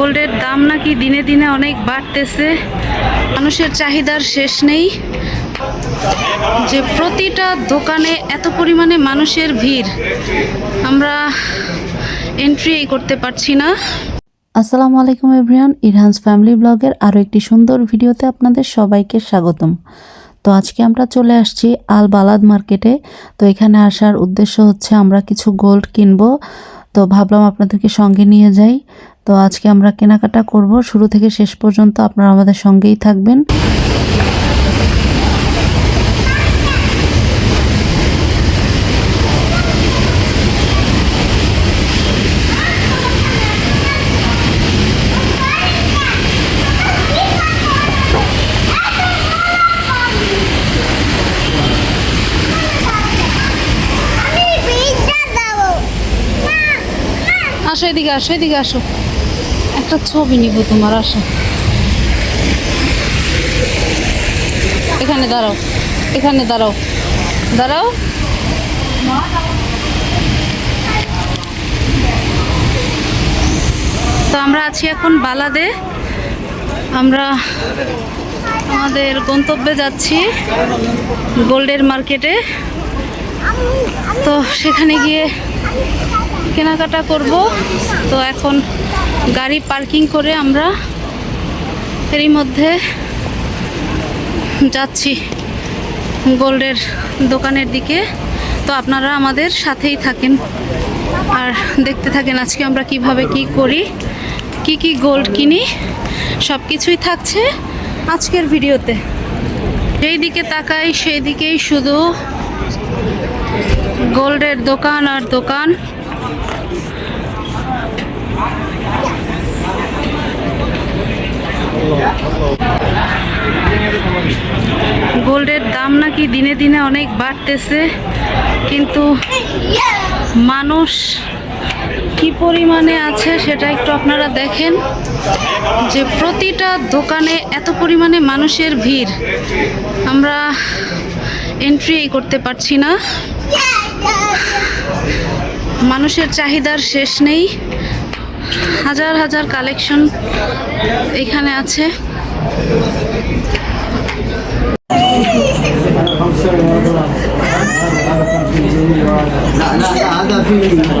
গোল্ডের দাম নাকি দিনে দিনে অনেক বাড়তেছে। মানুষের চাহিদার শেষ নেই। যে প্রতিটা দোকানে এত পরিমাণে মানুষের ভিড়, আমরা এন্ট্রি করতে পারছি না। আসসালামু আলাইকুম এভরিওয়ান, ইরহান্স ফ্যামিলি ব্লগের আরও একটি সুন্দর ভিডিওতে আপনাদের সবাইকে স্বাগতম। তো আজকে আমরা চলে আসছি আল বালাদ মার্কেটে। তো এখানে আসার উদ্দেশ্য হচ্ছে আমরা কিছু গোল্ড কিনবো। তো ভাবলাম আপনাদেরকে সঙ্গে নিয়ে যাই। তো আজকে আমরা কেনাকাটা করব। শুরু থেকে শেষ পর্যন্ত আপনারা আমাদের সঙ্গেই থাকবেন। আসো এদিকে আসো এদিকে আসো। একটা ছবি নিব তোমার, আসো। এখানে দাঁড়াও এখানে দাঁড়াও। দাঁড়াও। তো আমরা আছি এখন বালাদে। আমরা আমাদের গন্তব্যে যাচ্ছি গোল্ডের মার্কেটে। তো সেখানে গিয়ে কেনাকাটা করব। তো এখন গাড়ি পার্কিং করে আমরা এরই মধ্যে যাচ্ছি গোল্ডের দোকানের দিকে। তো আপনারা আমাদের সাথেই থাকেন আর দেখতে থাকেন আজকে আমরা কীভাবে কি করি, কি কি গোল্ড কিনি সব কিছুই থাকছে আজকের ভিডিওতে। যেই দিকে তাকাই সেই দিকেই শুধু গোল্ডের দোকান আর দোকান। গোল্ডের দাম নাকি দিনে দিনে অনেক বাড়তেছে, কিন্তু মানুষ কি পরিমাণে আছে সেটা একটু আপনারা দেখেন যে প্রতিটা দোকানে এত পরিমাণে মানুষের ভিড়। আমরা এন্ট্রি করতে পারছি না। মানুষের চাহিদার শেষ নেই হাজার হাজার কালেকশন এখানে আছে না না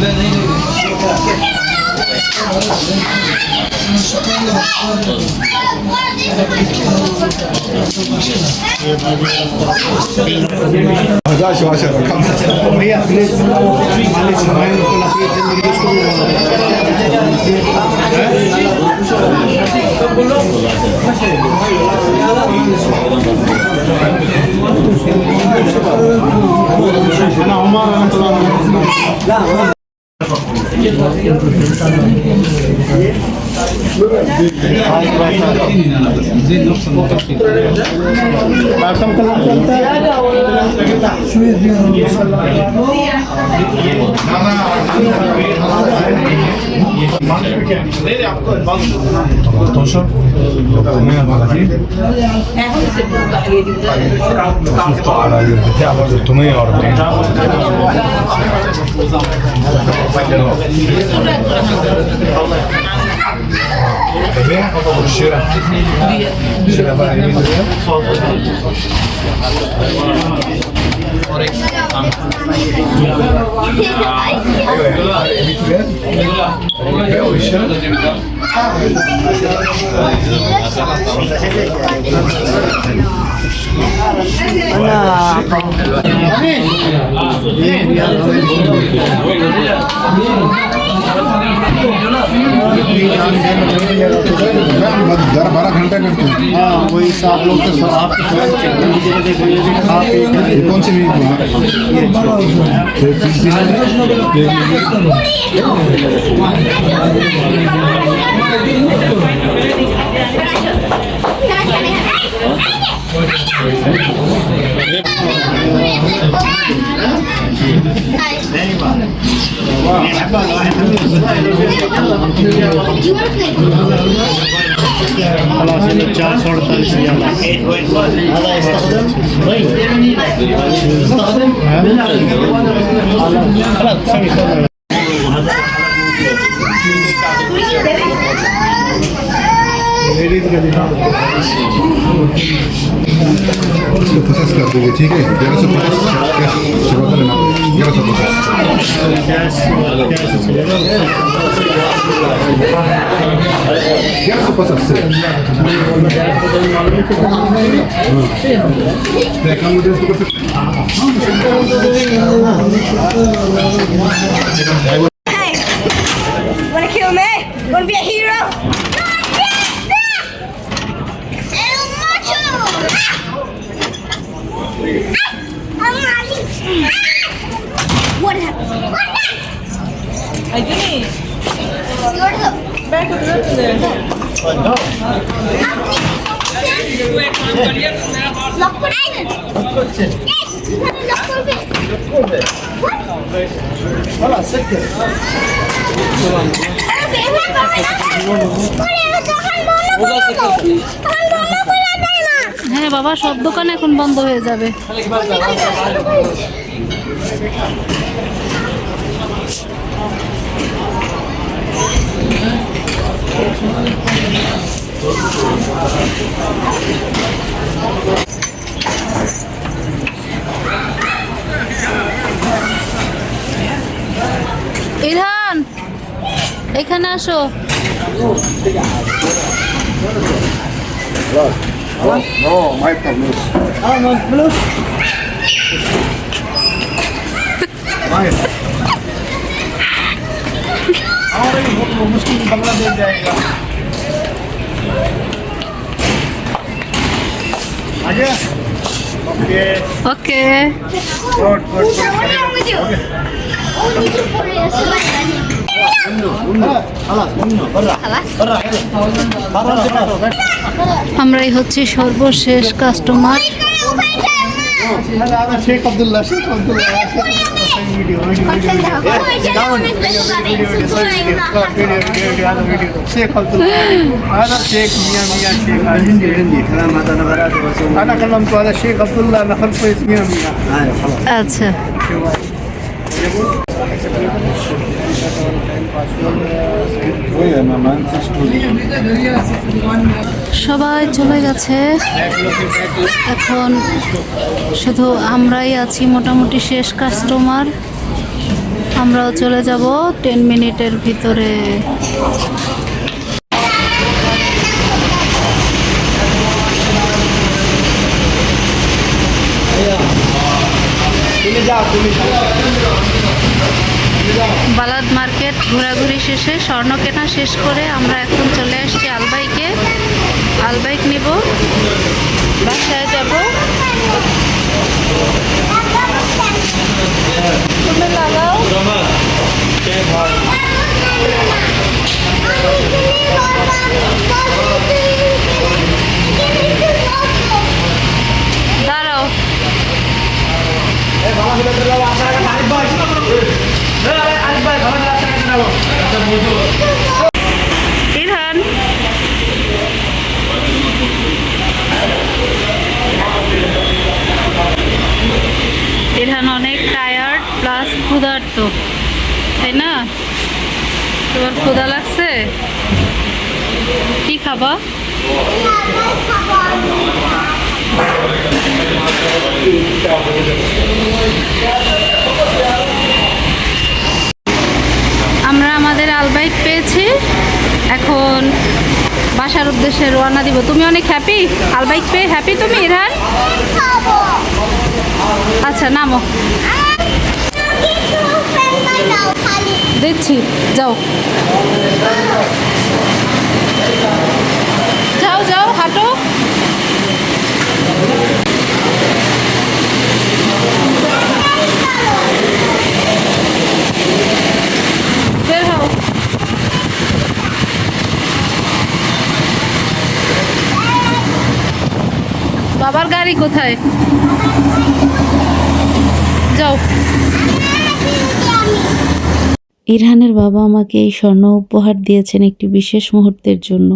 Let me do it. Come on, open up. Yavaş yavaş yavaş. Buraya bilet mahalle için ben bu nakliye ettiğimde bir dostum var. رقم كلام كنت شو يزين দর্শক তুমি আর Vem, cheira. Cheira a varinha. Ana. Amin. Amin. तो स्वयं check करने की जगह कोई भी खा पी कर ये कौन सी मीट बोला ये खलासी चार सौ अड़तालीस हजार मेरी तो कभी ना उसको पचास कर दोगे ठीक है ग्यारह सौ पचास सेवा का लेना ग्यारह सौ पचास ग्यारह सौ पचास से अकाउंट में उसको হ্যাঁ বাবা সব দোকান এখন বন্ধ হয়ে যাবে। Ilhan, ikan aso. No, my plus. Ah, no plus. Mine. আমাদের মুসলিম বাংলাদেশ জায়গা। আগে? ওকে। ওকে। আমরাই হচ্ছে সর্বশেষ customer Hala Şeyh Abdullah, Şeyh Abdullah. Video, video, video. Şeyh Abdullah. Hala Şeyh Miyan Ana kalam tu hala Abdullah ana halkı es Miyan Miyan. Hayır, tamam. সবাই চলে গেছে। এখন শুধু আমরাই আছি, মোটামুটি শেষ কাস্টমার আমরাও চলে যাব টেন মিনিটের ভিতরে। বালাদ মার্কেট ঘোরাঘুরি শেষে স্বর্ণ কেনা শেষ করে আমরা এখন চলে আসছি আলবাইকে। আলবাইক নিব। বাসায় যাব। তুমি লাগাও। প্লাস তাই না? তোমার ক্ষুধা লাগছে? কি খাবা? আমরা আমাদের আলবাইক পেয়েছি। এখন বাসার উদ্দেশ্যে রওনা দিব। তুমি অনেক হ্যাপি আলবাইক পেয়ে হ্যাপি তুমি, ইরহান? আচ্ছা নামো। দেখছি যাও। যাও যাও হাঁটো। বের বাবার গাড়ি কোথায় যাও ইরহানের বাবা আমাকে এই স্বর্ণ উপহার দিয়েছেন একটি বিশেষ মুহূর্তের জন্য।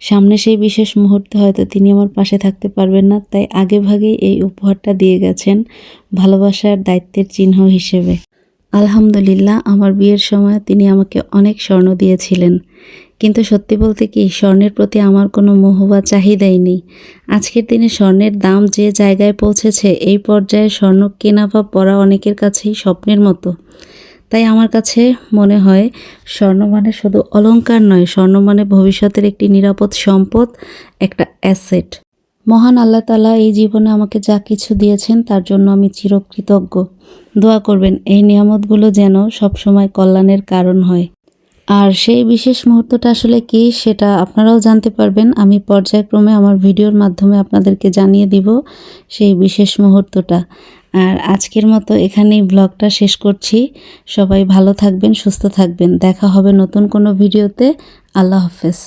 সামনে সেই বিশেষ মুহূর্তে হয়তো তিনি আমার পাশে থাকতে পারবেন না, তাই আগে ভাগেই এই উপহারটা দিয়ে গেছেন ভালোবাসার দায়িত্বের চিহ্ন হিসেবে। আলহামদুলিল্লাহ, আমার বিয়ের সময় তিনি আমাকে অনেক স্বর্ণ দিয়েছিলেন। কিন্তু সত্যি বলতে কি, স্বর্ণের প্রতি আমার কোনো মোহ বা চাহিদাই নেই। আজকের দিনে স্বর্ণের দাম যে জায়গায় পৌঁছেছে, এই পর্যায়ে স্বর্ণ কেনা বা পরা অনেকের কাছেই স্বপ্নের মতো। তাই আমার কাছে মনে হয় স্বর্ণ মানে শুধু অলংকার নয়, স্বর্ণ মানে ভবিষ্যতের একটি নিরাপদ সম্পদ, একটা অ্যাসেট। মহান আল্লাহ তালা এই জীবনে আমাকে যা কিছু দিয়েছেন তার জন্য আমি চিরকৃতজ্ঞ। দোয়া করবেন, এই নিয়ামতগুলো যেন সবসময় কল্যাণের কারণ হয়। আর সেই বিশেষ মুহূর্তটা আসলে কি সেটা আপনারাও জানতে পারবেন। আমি পর্যায়ক্রমে আমার ভিডিওর মাধ্যমে আপনাদেরকে জানিয়ে দিব সেই বিশেষ মুহূর্তটা। আর আজকের মতো এখানেই ব্লগটা শেষ করছি। সবাই ভালো থাকবেন, সুস্থ থাকবেন। দেখা হবে নতুন কোনো ভিডিওতে। আল্লাহ হাফেজ।